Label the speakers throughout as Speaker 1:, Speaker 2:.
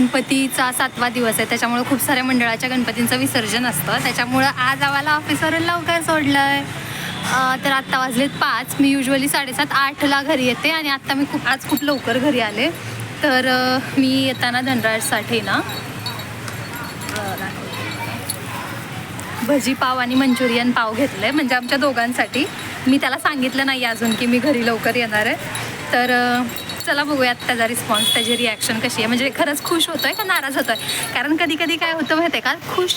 Speaker 1: गणपतीचा सातवा दिवस आहे. त्याच्यामुळे खूप साऱ्या मंडळाच्या गणपतींचं विसर्जन असतं. त्याच्यामुळं आज आम्हाला ऑफिसवरून लवकर सोडलं आहे तर आत्ता वाजलेत पाच. मी युजली साडेसात आठला घरी येते आणि आत्ता मी खूप आज खूप लवकर घरी आले. तर मी येताना धनराजसाठी ना भजी पाव आणि मंचुरियन पाव घेतलं आहे म्हणजे आमच्या दोघांसाठी. मी त्याला सांगितलं नाही अजून की मी घरी लवकर येणार आहे. तर चला बघूयात त्याचा रिस्पॉन्स त्याची रिॲक्शन कशी आहे. म्हणजे खरंच खुश होतोय का नाराज होतोय? कारण कधी कधी काय होतं माहिती आहे का? खुश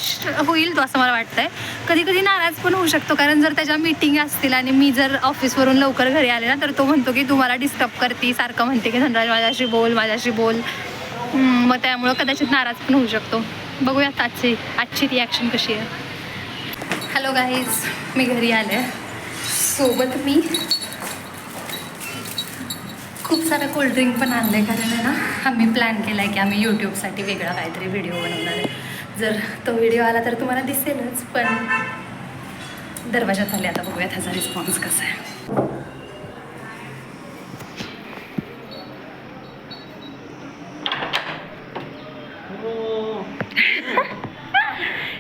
Speaker 1: होईल तो असं मला वाटतंय. कधी कधी नाराज पण होऊ शकतो. कारण जर त्याच्या मीटिंग असतील आणि मी जर ऑफिसवरून लवकर घरी आले ना तर तो म्हणतो की तुम्हाला डिस्टर्ब करते सारखं म्हणते की धनराज माझ्याशी बोल माझ्याशी बोल. मग त्यामुळं कदाचित नाराज पण होऊ शकतो. बघूयात आजची आजची रिॲक्शन कशी आहे. हॅलो गाईज मी घरी आले. सोबत मी खूप सारं कोल्ड्रिंक पण आणलं आहे कारण आहे ना आम्ही प्लॅन केला आहे की आम्ही यूट्यूबसाठी वेगळा काहीतरी व्हिडिओ बनवणार आहे. जर तो व्हिडिओ आला तर तुम्हाला दिसेलच पण दरवाजात आले आता बघूया त्याचा रिस्पॉन्स कसा आहे.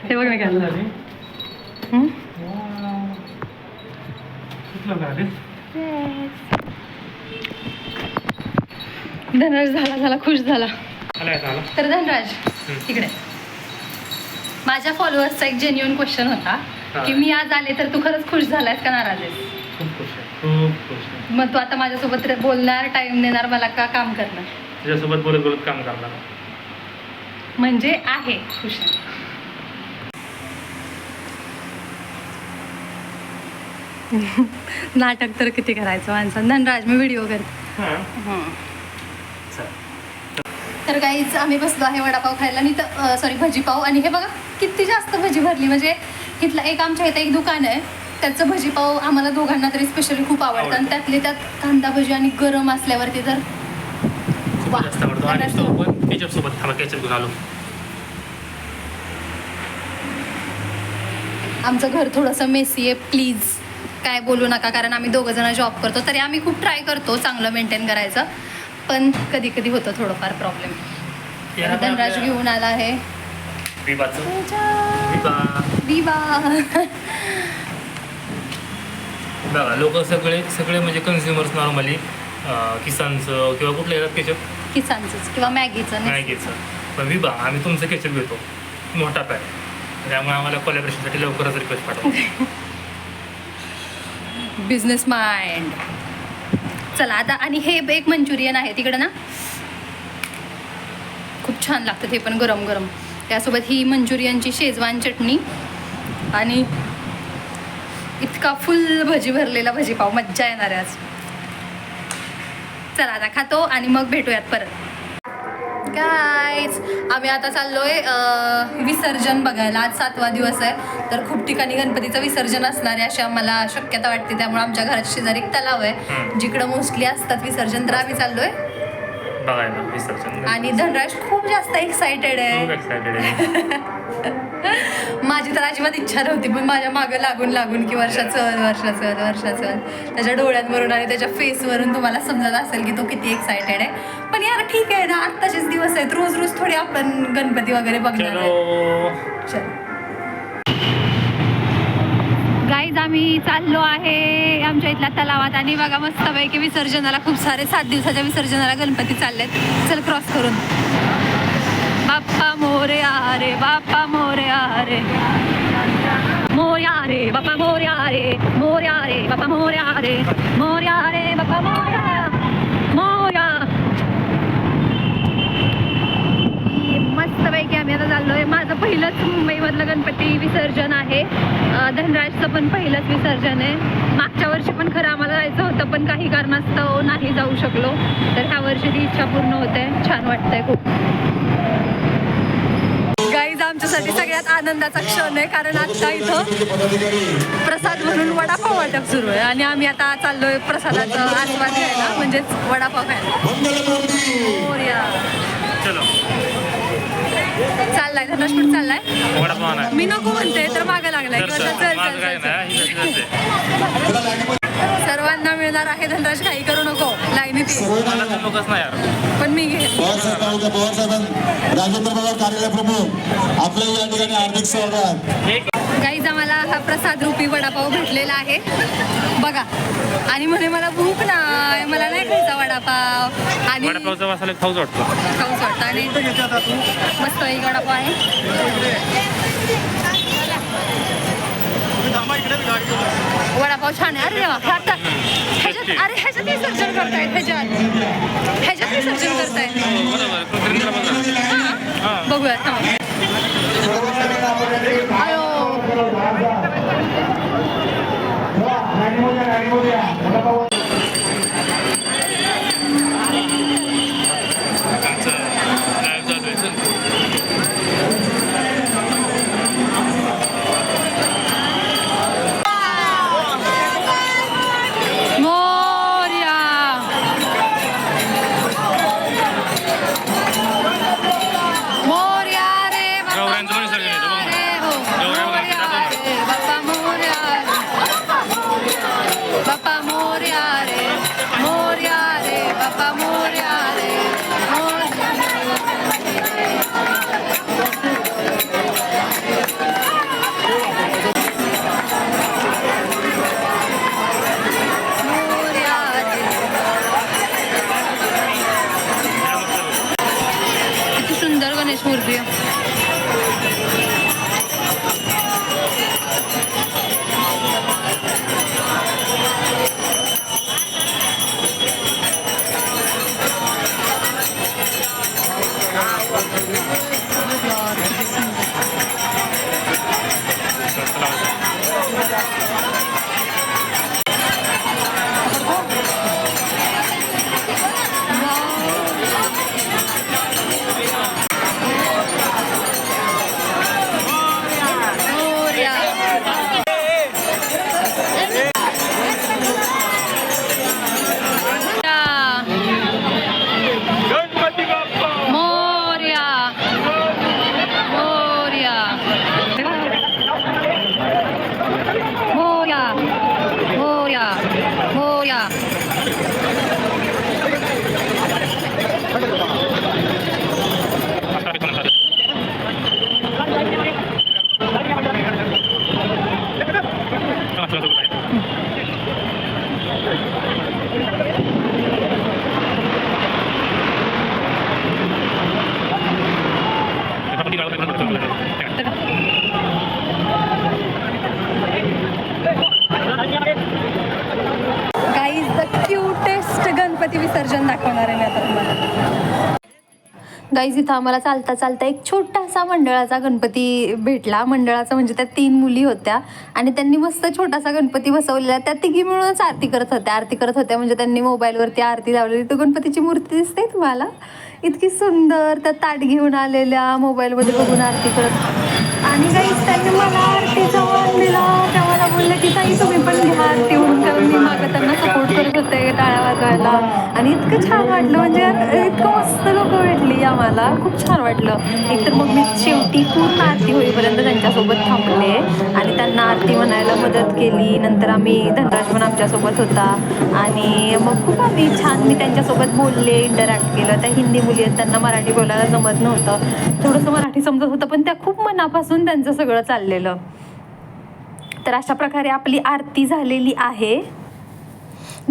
Speaker 1: हे बघ ना काय धनराज झाला झाला खुश झाला. तर धनराज इकडे. माझ्या फॉलोअर्सचा एक जेन्युअन क्वेश्चन होता की मी आज आले तर तू खरंच खुश झालायस का नाराज आहेस? मग तू आता माझ्यासोबत बोलणार टाइम देणार मला का काम करणार?
Speaker 2: तुझ्यासोबत बोलत बोलत काम करणार
Speaker 1: म्हणजे आहे खुश. नाटक तर किती करायचं माणसं धनराज मी व्हिडिओ करते. तर काहीच आम्ही बसलो आहे वडापाव खायला. आणि तर सॉरी भजीपाव. आणि हे बघा किती जास्त भजी भरली. म्हणजे इथलं एक आमच्या इथं एक दुकान आहे. त्याचं भजीपाव आम्हाला दोघांना तरी स्पेशली खूप आवडतं. आणि. त्यातले त्यात कांदा भजी आणि गरम असल्यावरती तर आमचं घर थोडंसं मेसी आहे. प्लीज काय बोलू नका. कारण आम्ही दोघं जण जॉब करतो. तरी आम्ही खूप ट्राय करतो चांगलं मेंटेन करायचं. पण कधी कधी होतं थोडंफार प्रॉब्लेम धनराज घेऊन आला आहे.
Speaker 2: बघा लोक सगळे सगळे म्हणजे कन्झ्युमर्स नॉर्मली किसानचं किंवा कुठलं येतात केचप
Speaker 1: किसानचंच किंवा मॅगीचं
Speaker 2: घ्यायचं पण विभा आम्ही तुमचं केचप घेतो. मोठा पॅक त्यामुळे आम्हाला कोलॅबरेशनसाठी लवकरच रिक्वेस्ट पाठवा.
Speaker 1: बिझनेस माइंड चला आता आणि हे एक मंचुरियन आहे तिकडं ना? खूप छान लागतं ते पण गरम गरम त्यासोबत ही मंचुरियनची शेजवान चटणी आणि इतका फुल भजी भरलेला भजीपाव मज्जा येणार आहे आज. चला आता खातो आणि मग भेटूयात परत. गाईज आम्ही आता चाललोय अं, विसर्जन बघायला. आज सातवा दिवस आहे. तर खूप ठिकाणी गणपतीचं विसर्जन असणार आहे अशी आम्हाला शक्यता वाटते. त्यामुळे आमच्या घरात शेजारी एक तलाव आहे. जिकडं मोस्टली असतात विसर्जन. तर आम्ही चाललोय.
Speaker 2: बघायला विसर्जन.
Speaker 1: आणि धनराज खूप जास्त आहे.
Speaker 2: एक्सायटेड आहे.
Speaker 1: माझी तर अजिबात इच्छा नव्हती पण माझ्या मागं लागून लागून की वर्षा चल वर्षा चल वर्षा चल त्याच्या डोळ्यांवरून आणि त्याच्या फेसवरून तुम्हाला समजत असेल की तो किती एक्सायटेड आहे. पण यार ठीक आहे ना आत्ताचेच दिवस आहेत. रोज रोज थोडी आपण गणपती वगैरे बघणार गाईज आम्ही चाललो आहे आमच्या इथल्या तलावात आणि बघा मस्तपैकी विसर्जनाला खूप सारे सात दिवसाच्या विसर्जनाला गणपती चाललेत. चल क्रॉस करून. बाप्पा मोरया रे बाप्पा मोरया रे मोर्या रे बाप्पा मोर्या रे मोर्या रे बाप्पा मोर्या रे मोर्या रे बाप्पा मोर्या मोर्या मस्तपैकी आम्ही आता चाललो आहे माझं पहिलंच मुंबईमधलं गणपती विसर्जन आहे. धनराजचं पण पहिलंच विसर्जन आहे. मागच्या वर्षी पण खरं आम्हाला जायचं होतं पण काही कारणास्तव नाही जाऊ शकलो. तर ह्या वर्षी ती इच्छा पूर्ण होते. छान वाटतंय खूप. आमच्यासाठी सगळ्यात आनंदाचा क्षण आहे कारण आता इथं प्रसाद म्हणून वडापाव वाटप सुरू आहे. आणि आम्ही आता चाललोय प्रसादाचा आस्वाद घ्यायला म्हणजेच वडापाव खायला. चाललाय धनुष पण चाललाय? मी नको म्हणते तर मागं लागलाय.
Speaker 2: ही.
Speaker 1: सर्वांना मिळणार आहे धनराज काही करू नको. लाईनीत पण मी घेईन
Speaker 3: पवार पवार राजेंद्र बाबा कार्यालय प्रमुख आपलं या ठिकाणी हार्दिक स्वागत.
Speaker 1: गाईज आम्हाला हा प्रसाद रूपी वडापाव भेटलेला आहे. बघा आणि म्हणे मला भूक नाही मला नाही खायचा वडापाव. आणि
Speaker 2: वडापावचा वासाला खाऊच वाटतो.
Speaker 1: खाऊच वाटतं. आणि मस्त एक वडापाव आहे. वडापाव छान आहे अरे देवा. अरे ह्याच्यात विसर्जन करतायत ह्याच्यात. ह्याच्यात विसर्जन करतायत.
Speaker 2: बरोबर. कृत्रिम जरा बघा.
Speaker 1: हा. बघूया थांबा. अयो रे
Speaker 2: मस्त गणपती
Speaker 1: विसर्जन दाखवणार आहे मी आता तुम्हाला. गाईज इथं आम्हाला चालता चालता एक छोटासा मंडळाचा गणपती भेटला. मंडळाचा म्हणजे त्या तीन मुली होत्या आणि त्यांनी मस्त छोटासा गणपती बसवलेला. त्या तिघी मिळूनच आरती करत होत्या. आरती करत होत्या म्हणजे त्यांनी मोबाईलवरती आरती लावलेली. तो गणपतीची मूर्ती दिसते तुम्हाला. इतकी सुंदर त्या ताट घेऊन आलेल्या मोबाईलमध्ये बघून आरती करत. आणि गाईज त्यांनी मला आरती जवळ दिला त्या मला बोलले की ताई तुम्ही पण घ्या आरती म्हणून. कारण मी मागं त्यांना करत होते टाळ्या वाजवायला. आणि इतकं छान वाटलं म्हणजे इतकं मस्त लोक भेटली आम्हाला. खूप छान वाटलं. एकतर मग मी शेवटी पूर्ण आरती होईपर्यंत त्यांच्यासोबत थांबले. आणि त्यांना आरती म्हणायला मदत केली. नंतर आम्ही धनराज पण आमच्यासोबत होता. आणि मग खूप आम्ही छान मी त्यांच्यासोबत बोलले इंटरॅक्ट केलं. त्या हिंदी मुली आहेत त्यांना मराठी बोलायला जमत नव्हतं. थोडंसं मराठी समजत होतं पण त्या खूप मनापासून त्यांचं सगळं चाललेलं. तर अशा प्रकारे आपली आरती झालेली आहे.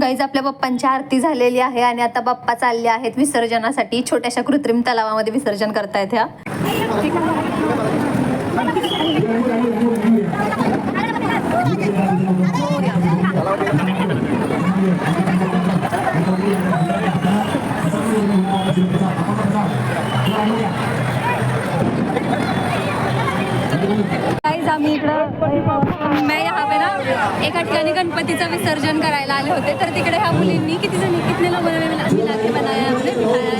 Speaker 1: गाईज आपल्या बाप्पांची आरती झालेली आहे आणि आता बाप्पा चालले आहेत विसर्जनासाठी. छोट्याशा कृत्रिम तलावामध्ये विसर्जन करतायत ह्या. गाईज आम्ही इकडं मैं यहाँ पे ना एका ठिकाणी गणपतीचं विसर्जन करायला आले होते. तर तिकडे ह्या मुलींनी किती जणी कितने लोगों ने मिला मिला के बनाया हमने बिठाया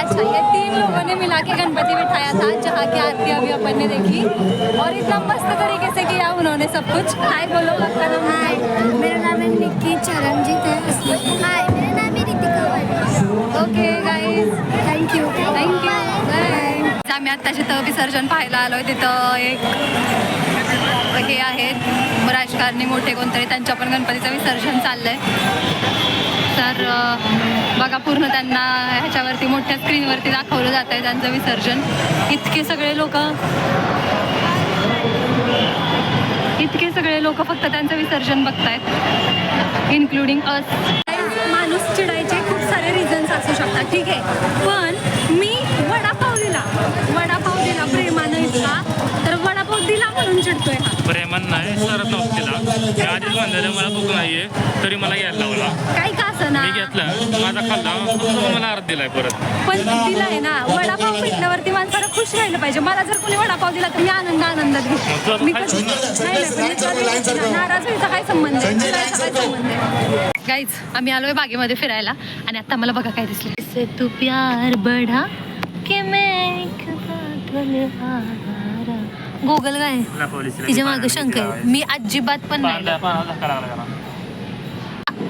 Speaker 1: अच्छा ये तीन लोगों ने मिला के गणपति बिठाया था जहाँ की आरती अभी अपन ने देखी. और इतना मस्त तरीके से किया उन्होंने सब कुछ. हाय बोलो आपका नाम?
Speaker 4: हाय मेरा नाम है निक्की चरणजीत है। हाय मेरा नाम है Ritika
Speaker 1: okay guys
Speaker 4: thank you
Speaker 1: thank you आम्ही आत्ता जिथं विसर्जन पाहायला आलो आहे तिथं एक हे आहेत राजकारणी मोठे कोणतरी त्यांच्या पण गणपतीचं विसर्जन चाललं आहे तर बघा पूर्ण त्यांना ह्याच्यावरती मोठ्या स्क्रीनवरती दाखवलं जात आहे त्यांचं विसर्जन. इतके सगळे लोक इतके सगळे लोक फक्त त्यांचं विसर्जन बघतायत इन्क्लुडिंग अस माणूस चिडायचे खूप सारे रिझन्स असू शकतात ठीक आहे. पण हा
Speaker 2: प्रेमान नाही सरत नव्हतं तिला मी आधीच बांधलेलं मला भूक नाहीये तरी मला घ्यायला लावला.
Speaker 1: काही का असं
Speaker 2: मी घेतला. माझा खाल्ला. फक्त मला अर्ध दिलाय परत.
Speaker 1: पण दिलाय ना. वडापाव भेटल्यावरती माणसाला खुश राहिलं पाहिजे. मला जर कोणी वडापाव दिला तर मी आनंद आनंदात घेते मी कधी नाही, नाही, पण मी कधी नाराज व्हायचा काय संबंध आहे? काय संबंध आहे? गाईज आम्ही आलोय बागेमध्ये फिरायला आणि आता मला बघा काय दिसलं से तू प्यार बढा के मैं एक. गोगल काय? तिच्यामागे शंख आहे. मी अजिबात पण नाही.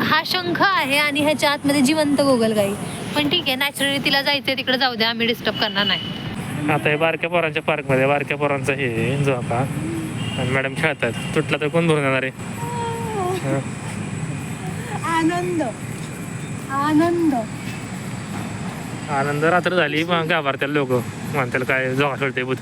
Speaker 1: हा शंख आहे आणि ह्याच्या आतमध्ये जिवंत गोगलगाई पण ठीक आहे नॅचरली तिला जायचंय तिकडे जाऊ द्या आम्ही डिस्टर्ब करणार नाही.
Speaker 2: आता हे बारक्या पोरांच्या पार्कमध्ये बारक्या पोरांचं हे झोका आणि मॅडम खेळतात तुटला तर कोण धरून येणार आहे? हं.
Speaker 1: आनंद. आनंद.
Speaker 2: आनंद रात्र झाली मग घाबरत्याला लोक. म्हणतील काय झोका खेळते बुत